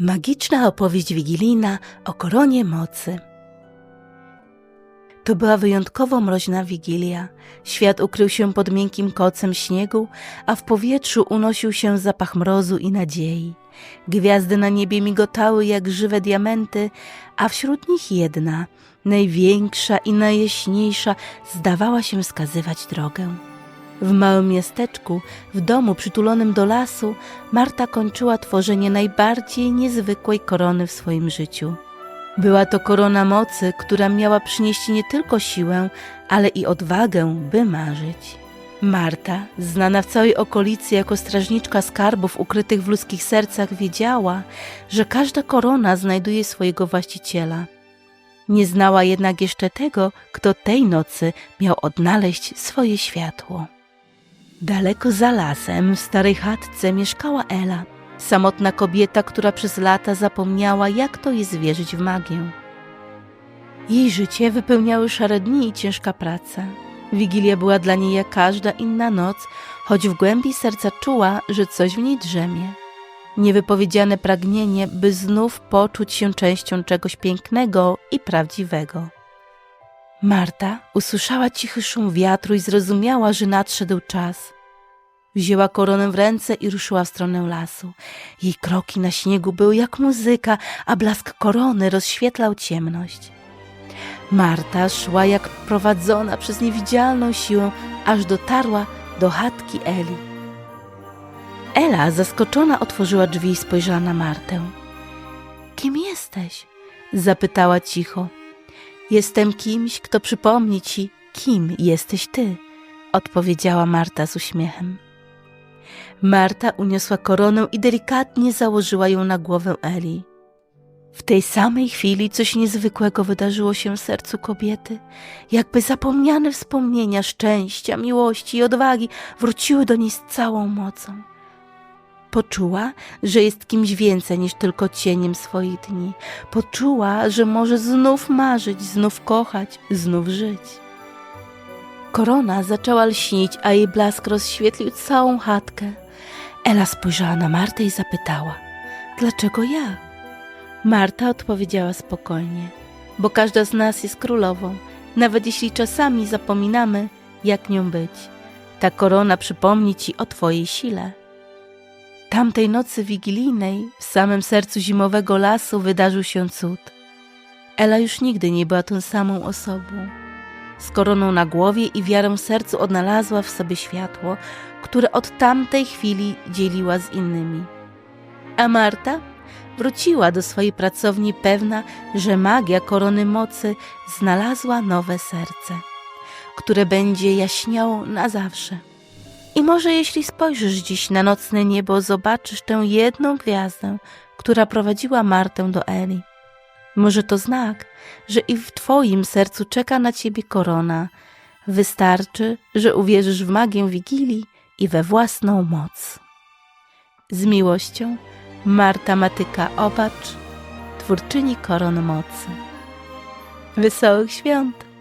Magiczna opowieść wigilijna o koronie mocy. To była wyjątkowo mroźna wigilia. Świat ukrył się pod miękkim kocem śniegu, a w powietrzu unosił się zapach mrozu i nadziei. Gwiazdy na niebie migotały jak żywe diamenty, a wśród nich jedna, największa i najjaśniejsza, zdawała się wskazywać drogę. W małym miasteczku, w domu przytulonym do lasu, Marta kończyła tworzenie najbardziej niezwykłej korony w swoim życiu. Była to korona mocy, która miała przynieść nie tylko siłę, ale i odwagę, by marzyć. Marta, znana w całej okolicy jako strażniczka skarbów ukrytych w ludzkich sercach, wiedziała, że każda korona znajduje swojego właściciela. Nie znała jednak jeszcze tego, kto tej nocy miał odnaleźć swoje światło. Daleko za lasem, w starej chatce, mieszkała Ela, samotna kobieta, która przez lata zapomniała, jak to jest wierzyć w magię. Jej życie wypełniały szare dni i ciężka praca. Wigilia była dla niej jak każda inna noc, choć w głębi serca czuła, że coś w niej drzemie. Niewypowiedziane pragnienie, by znów poczuć się częścią czegoś pięknego i prawdziwego. Marta usłyszała cichy szum wiatru i zrozumiała, że nadszedł czas. Wzięła koronę w ręce i ruszyła w stronę lasu. Jej kroki na śniegu były jak muzyka, a blask korony rozświetlał ciemność. Marta szła jak prowadzona przez niewidzialną siłę, aż dotarła do chatki Eli. Ela, zaskoczona, otworzyła drzwi i spojrzała na Martę. Kim jesteś? zapytała cicho. Jestem kimś, kto przypomni ci, kim jesteś ty, odpowiedziała Marta z uśmiechem. Marta uniosła koronę i delikatnie założyła ją na głowę Eli. W tej samej chwili coś niezwykłego wydarzyło się w sercu kobiety. Jakby zapomniane wspomnienia szczęścia, miłości i odwagi wróciły do niej z całą mocą. Poczuła, że jest kimś więcej niż tylko cieniem swoich dni. Poczuła, że może znów marzyć, znów kochać, znów żyć. Korona zaczęła lśnić, a jej blask rozświetlił całą chatkę. Ela spojrzała na Martę i zapytała: Dlaczego ja? Marta odpowiedziała spokojnie: Bo każda z nas jest królową, nawet jeśli czasami zapominamy, jak nią być. Ta korona przypomni ci o twojej sile. Tamtej nocy wigilijnej, w samym sercu zimowego lasu, wydarzył się cud. Ela już nigdy nie była tą samą osobą. Z koroną na głowie i wiarą w sercu odnalazła w sobie światło, które od tamtej chwili dzieliła z innymi. A Marta wróciła do swojej pracowni pewna, że magia korony mocy znalazła nowe serce, które będzie jaśniało na zawsze. I może jeśli spojrzysz dziś na nocne niebo, zobaczysz tę jedną gwiazdę, która prowadziła Martę do Eli. Może to znak, że i w Twoim sercu czeka na Ciebie korona. Wystarczy, że uwierzysz w magię Wigilii i we własną moc. Z miłością Marta Matyka Obacz, twórczyni koron mocy. Wesołych świąt!